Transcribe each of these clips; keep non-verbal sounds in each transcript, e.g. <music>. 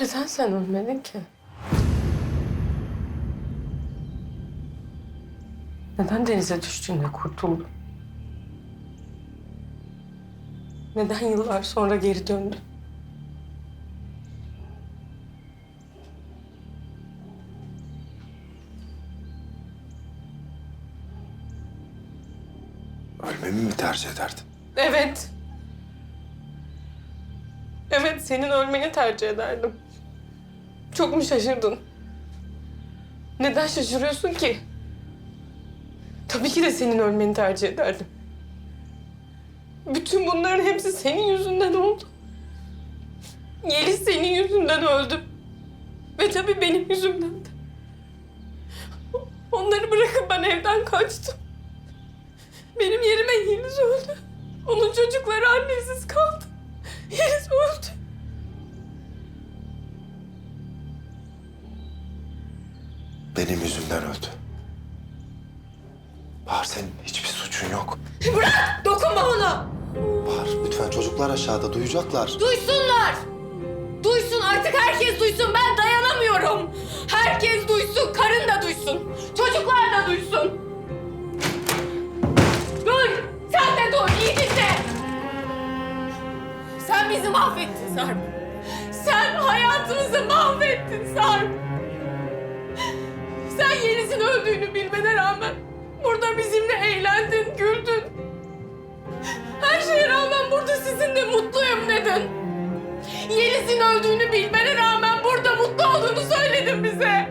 Neden sen ölmedin ki? Neden denize düştüğünde kurtuldun? Neden yıllar sonra geri döndün? Ölmemi mi tercih ederdin? Evet. Evet, senin ölmeni tercih ederdim. Çok mu şaşırdın? Neden şaşırıyorsun ki? Tabii ki de senin ölmeni tercih ederdim. Bütün bunların hepsi senin yüzünden oldu. Yeliz senin yüzünden öldü. Ve tabii benim yüzümden de. Onları bırakıp ben evden kaçtım. Benim yerime Yeliz öldü. Onun çocukları annesiz kaldı. Yeliz öldü. Yok. Dokunma ona! Bahar lütfen çocuklar aşağıda duyacaklar. Duysunlar! Duysun artık herkes duysun. Ben dayanamıyorum. Herkes duysun. Karın da duysun. Çocuklar da duysun. Dur! Sen de dur. İyi dinle. Sen bizi mahvettin Sarp. Sen hayatımızı mahvettin Sarp. Sen Yeliz'in öldüğünü bilmene rağmen burada bizimle eğlendin, güldün. Dedin. Yeliz'in öldüğünü bilmene rağmen burada mutlu olduğunu söyledin bize.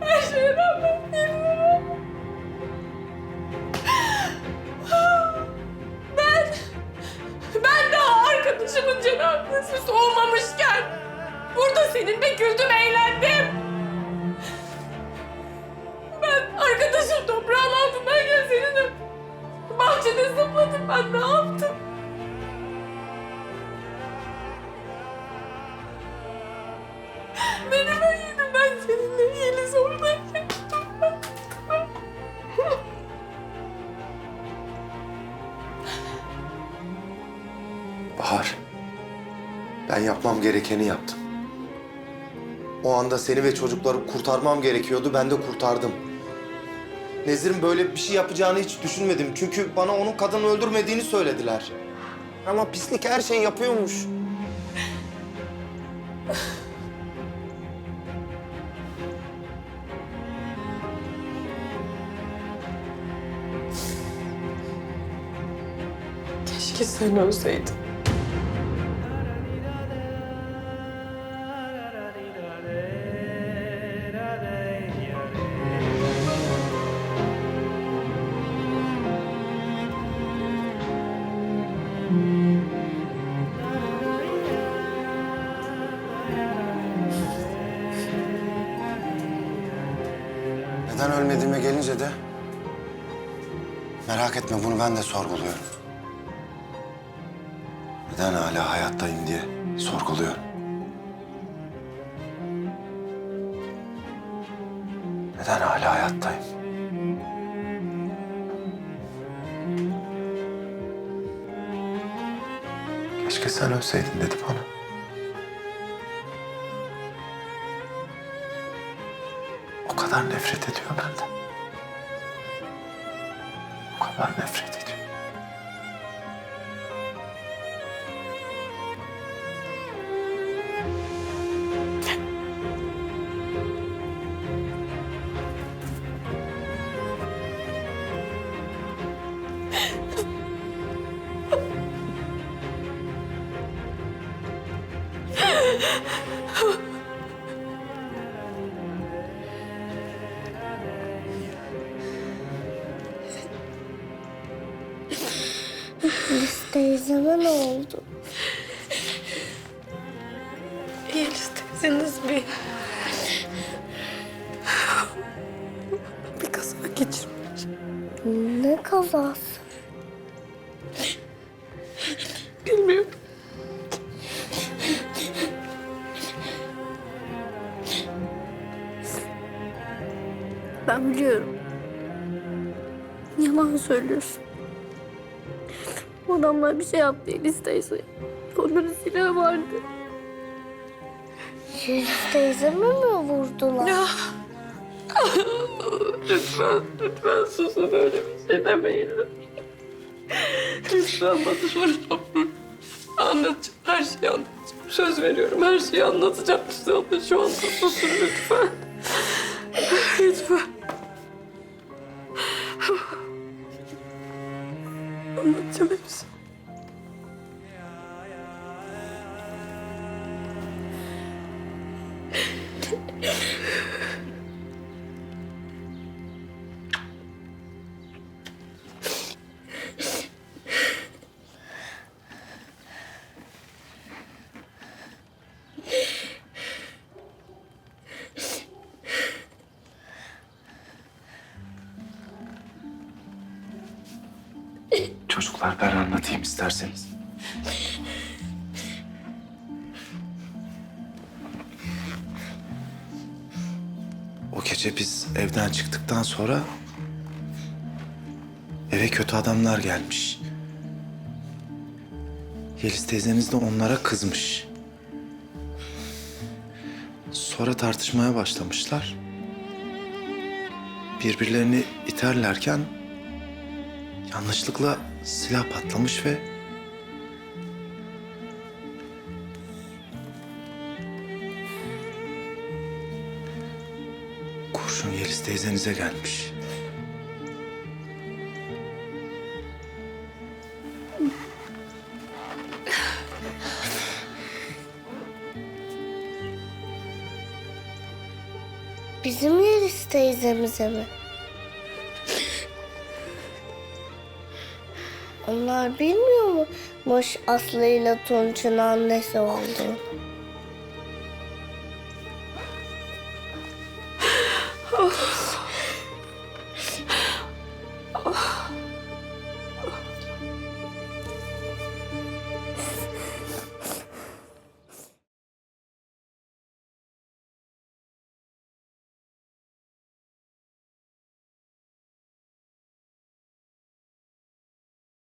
Her şeye rağmen Yeliz'e. Ben, ben daha arkadaşımın cenazesi soğumamışken burada seninle güldüm, eğlendim. Ben arkadaşım toprağın altındayken seninle bahçede zıpladım. Ben ne Bahar. Ben yapmam gerekeni yaptım. O anda seni ve çocukları kurtarmam gerekiyordu. Ben de kurtardım. Nezir'in böyle bir şey yapacağını hiç düşünmedim. Çünkü bana onun kadını öldürmediğini söylediler. Ama pislik her şeyi yapıyormuş. Keşke sen ölseydin. Neden ölmediğime gelince de... Merak etme bunu ben de sorguluyorum. Neden hala hayattayım diye sorguluyorum. Neden hala hayattayım? Keşke sen ölseydin dedi bana. Kadar nefret ediyor benden. O kadar nefret ediyor. <laughs> Teyzeme ne oldu? Yeliz teyzeniz bir... Bir kaza geçirmiş. Ne kazası? Bilmiyorum. Ben biliyorum. Yalan söylüyorsun. Bu adamlar bir şey yaptı Elis teyze. Onların silahı vardı. Yeliz teyzemi mi vurdular? Lütfen, lütfen susun öyle bir şey demeyin. Lütfen bana sorun. Anlatacağım, her şeyi anlatacağım. Söz veriyorum, her şeyi anlatacağım size ama şu anda susun. Lütfen. Anlatacağım hepsini. <laughs> Çocuklar ben anlatayım isterseniz. O gece biz evden çıktıktan sonra eve kötü adamlar gelmiş. Yeliz teyzeniz de onlara kızmış. Sonra tartışmaya başlamışlar. Birbirlerini iterlerken yanlışlıkla silah patlamış ve kurşun Yeliz teyzenize gelmiş. Bizim Yeliz teyzemize mi? Onlar bilmiyor mu Boş Aslı ile Tunç'un annesi olduğunu?